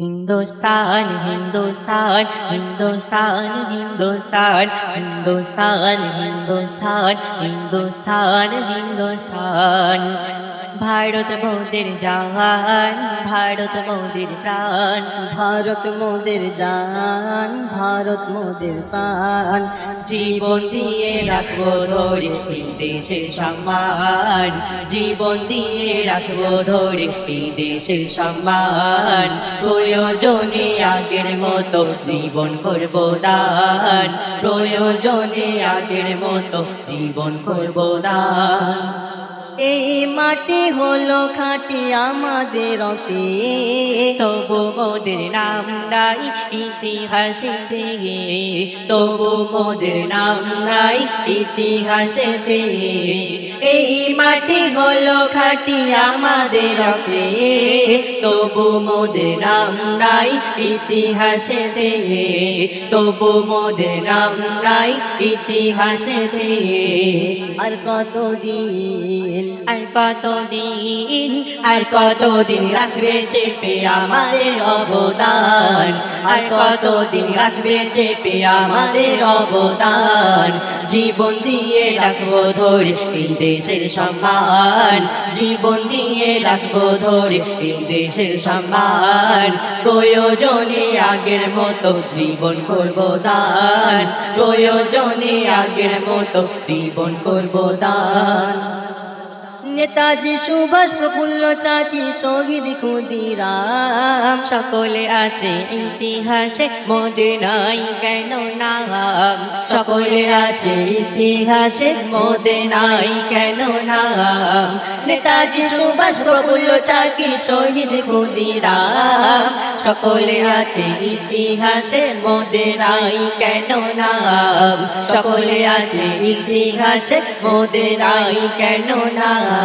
हिंदुस्तान हिंदुस्तान हिंदुस्तान हिंदुस्तान हिंदुस्तान हिंदुस्तान हिंदुस्तान हिंदुस्तान ভারত মোদের জাহান ভারত মোদের প্রাণ, ভারত মোদের জান, ভারত মোদের প্রাণ। জীবন দিয়ে রাখব ধরে এই দেশের সম্মান। জীবন দিয়ে রাখব ধরে এই দেশের সম্মান। প্রয়োজনে আগের মতো জীবন করব দান। প্রয়োজনে আগের মতো জীবন করব দান। এই মাটি হলো খাটি আমাদের অতে। তবু মোদের নাম নাই ইতিহাসে তবু মোদের নাম নাই ইতিহাসে এই মাটি হলো খাটি আমাদের রক্তে তবু মোদের নাম নাই ইতিহাসে তবু মোদের নাম নাই ইতিহাসে আর কতদিন আর কতদিন আর কতদিন রাখবে চেপে আমাদের অবদান? আর কতদিন রাখবে চেপে আমাদের অবদান? জীবন দিয়ে রাখব ধরে এই দেশের সম্মান। জীবন দিয়ে রাখব ধরে এই দেশের সম্মান। প্রয়োজনে আগের মতো জীবন করব দান। প্রয়োজনে আগের মতো জীবন করব দান। নেতাজি সুভাষ প্রফুল্ল চাকি শহীদ ক্ষুদিরাম। সকলে আছে ইতিহাসে মোদের নাই কেন নাম? সকলে আছে ইতিহাসে মোদের নাই কেন নাম? নেতাজি সুভাষ প্রফুল্ল চাকি শহীদ ক্ষুদিরাম। সকলে আছে ইতিহাসে মোদের নাই কেন নাম? সকলে আছে ইতিহাসে মোদের নাই কেন নাম?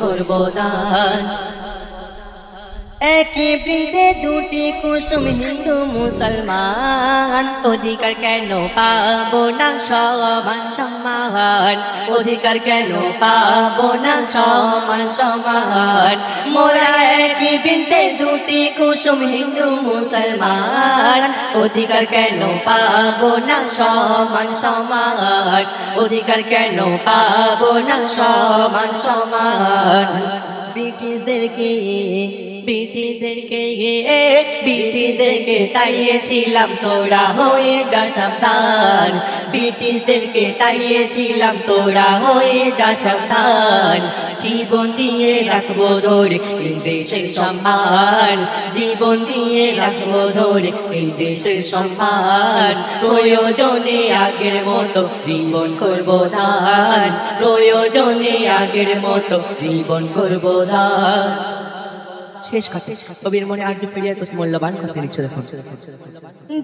করব না একই বৃন্দে দুটি কুসুম হিন্দু মুসলমান, অধিকার কেন পাবো না সমান সমান অধিকার কেন পাবো না সমান সমান মোরা বৃন্দে দুটি কুসুম হিন্দু মুসলমান। অধিকার কেন পাবো না? সমান সমান। অধিকার কেন পাবো না? সমান সমান। ব্রিটিশদেরকে ব্রিটিশদেরকে ব্রিটিশদেরকে তাইয়েছিলাম তোরা হয়ে যা সাবধান। ব্রিটিশদেরকে তাইয়েছিলাম তোরা হয়ে যা সাবধান। জীবন দিয়ে রাখব ধরে এই দেশের সম্মান। জীবন দিয়ে রাখব ধরে এই দেশের সম্মান। প্রয়োজনে আগের মতো জীবন করব দান প্রয়োজনে আগের মতো জীবন করব দান শেষ কথা। কবির মনে আগে ফিরিয়ে কুछ মূল্যবান কথা লিখছে দেখুন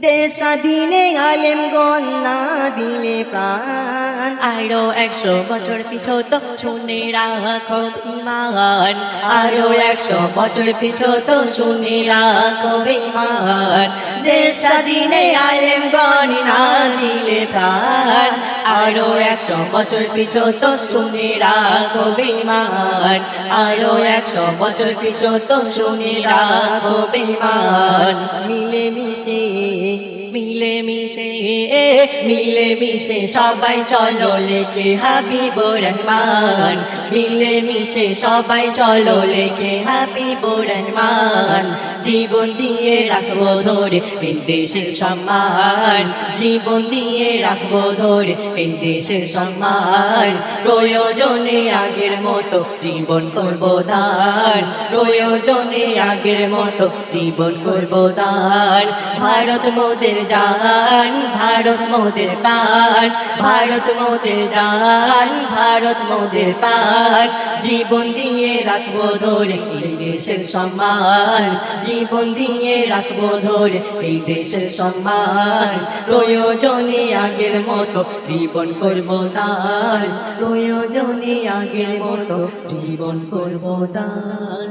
দেশ স্বাধীনে আলেম গন্না দিলে প্রাণ। আরও একশো বছর পিছু তো শুনে রাখো ইমান। আরও একশো বছর পিছু তো শুনে রাখো ইমান। দেশ স্বাধীনে আলেম গণনা দিলে প্রাণ। আরও একশো বছর পিছু তো শুনে রাখো ইমান আরও একশো বছর পিছু শুনে রাখো ইমান মিলে মিশে মিলে মিশে মিলে মিশে সবাই চলো লেকে হাবিব রহমান। মিলে মিশে সবাই চলো লেকে হাবিব রহমান। জীবন দিয়ে রাখব ধরে এই দেশের সম্মান। জীবন দিয়ে রাখব ধরে এই দেশের সম্মান। প্রয়োজনে আগের মতো জীবন করব দান। প্রয়োজনে আগের মতো জীবন করব দান। ভারত মোদের জান, ভারত মোদের পান ভারত মোদের জান, ভারত মোদের পান জীবন দিয়ে রাখব ধরে এই দেশের সম্মান। জীবন দিয়ে রাখব ধরে এই দেশের সম্মান। প্রয়োজনে আগের মতো জীবন করব তার প্রয়োজনে আগের মতো জীবন করব তার